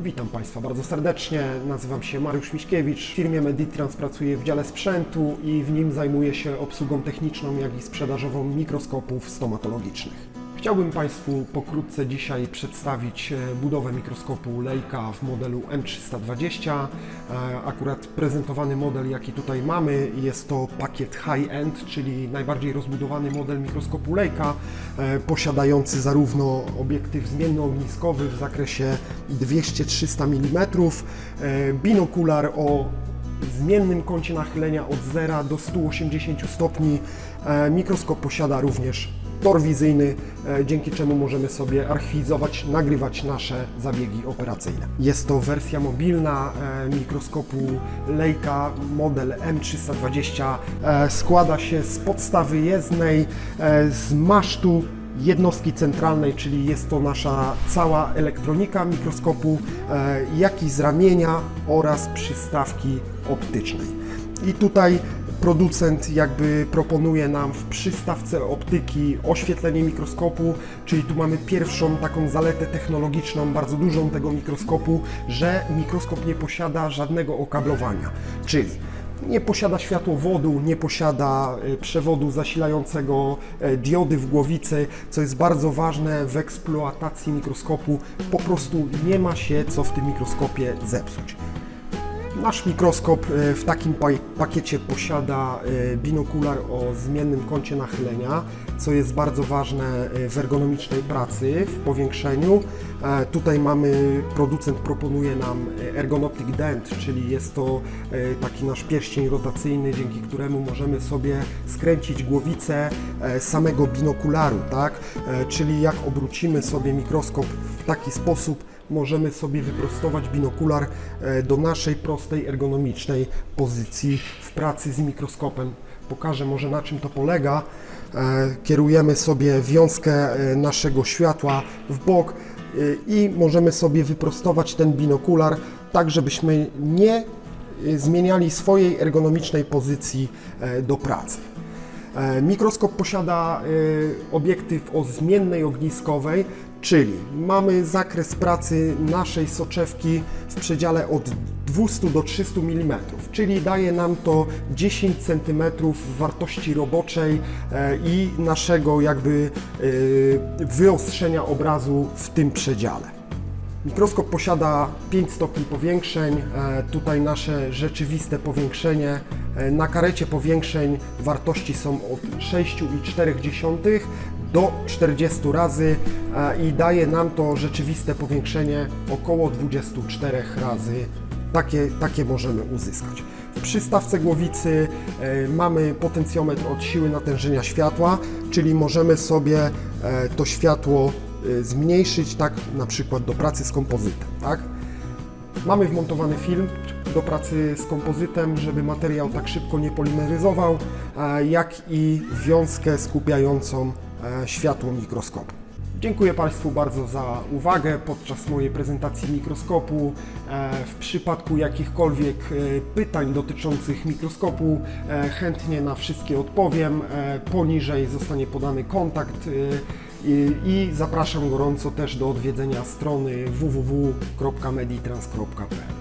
Witam Państwa bardzo serdecznie. Nazywam się Mariusz Miśkiewicz. W firmie Meditrans pracuję w dziale sprzętu i w nim zajmuję się obsługą techniczną, jak i sprzedażową mikroskopów stomatologicznych. Chciałbym Państwu pokrótce dzisiaj przedstawić e, budowę mikroskopu Leica w modelu M320. E, Akurat prezentowany model, jaki tutaj mamy, jest to pakiet high-end, czyli najbardziej rozbudowany model mikroskopu Leica, e, posiadający zarówno obiektyw zmiennoogniskowy w zakresie 200-300 mm, binokular o zmiennym kącie nachylenia od 0 do 180 stopni. Mikroskop posiada również tor wizyjny, e, dzięki czemu możemy sobie archiwizować, nagrywać nasze zabiegi operacyjne. Jest to wersja mobilna e, mikroskopu Leica model M320. E, Składa się z podstawy jezdnej, z masztu jednostki centralnej, czyli jest to nasza cała elektronika mikroskopu, jak i z ramienia oraz przystawki optycznej. I tutaj producent jakby proponuje nam w przystawce optyki oświetlenie mikroskopu, czyli tu mamy pierwszą taką zaletę technologiczną, bardzo dużą tego mikroskopu, że mikroskop nie posiada żadnego okablowania, czyli nie posiada światłowodu, nie posiada e, przewodu zasilającego e, diody w głowicy, co jest bardzo ważne w eksploatacji mikroskopu. Po prostu nie ma się co w tym mikroskopie zepsuć. Nasz mikroskop e, w takim pa- pakiecie posiada e, binokular o zmiennym kącie nachylenia, co jest bardzo ważne e, w ergonomicznej pracy, w powiększeniu. Tutaj mamy, producent proponuje nam e, Ergonoptic Dent, czyli jest to taki nasz pierścień rotacyjny, dzięki któremu możemy sobie skręcić głowicę samego binokularu, tak? Czyli jak obrócimy sobie mikroskop w taki sposób, możemy sobie wyprostować binokular e, do naszej prostej, ergonomicznej pozycji w pracy z mikroskopem. Pokażę może na czym to polega. E, Kierujemy sobie wiązkę e, naszego światła w bok i możemy sobie wyprostować ten binokular tak, żebyśmy nie zmieniali swojej ergonomicznej pozycji do pracy. E, Mikroskop posiada e, obiektyw o zmiennej ogniskowej, czyli mamy zakres pracy naszej soczewki w przedziale od 200 do 300 mm, czyli daje nam to 10 cm wartości roboczej e, i naszego jakby wyostrzenia obrazu w tym przedziale. Mikroskop posiada 5 stopni powiększeń. E, Tutaj nasze rzeczywiste powiększenie. e, Na karecie powiększeń wartości są od 6,4 do 40 razy e, i daje nam to rzeczywiste powiększenie około 24 razy. Takie, takie możemy uzyskać. W przystawce głowicy mamy potencjometr od siły natężenia światła, czyli możemy sobie to światło zmniejszyć, tak na przykład do pracy z kompozytem, tak? Mamy wmontowany film do pracy z kompozytem, żeby materiał tak szybko nie polimeryzował, jak i wiązkę skupiającą e, światło mikroskopu. Dziękuję Państwu bardzo za uwagę podczas mojej prezentacji mikroskopu. E, W przypadku jakichkolwiek e, pytań dotyczących mikroskopu chętnie na wszystkie odpowiem. Poniżej zostanie podany kontakt i zapraszam gorąco też do odwiedzenia strony www.meditrans.pl.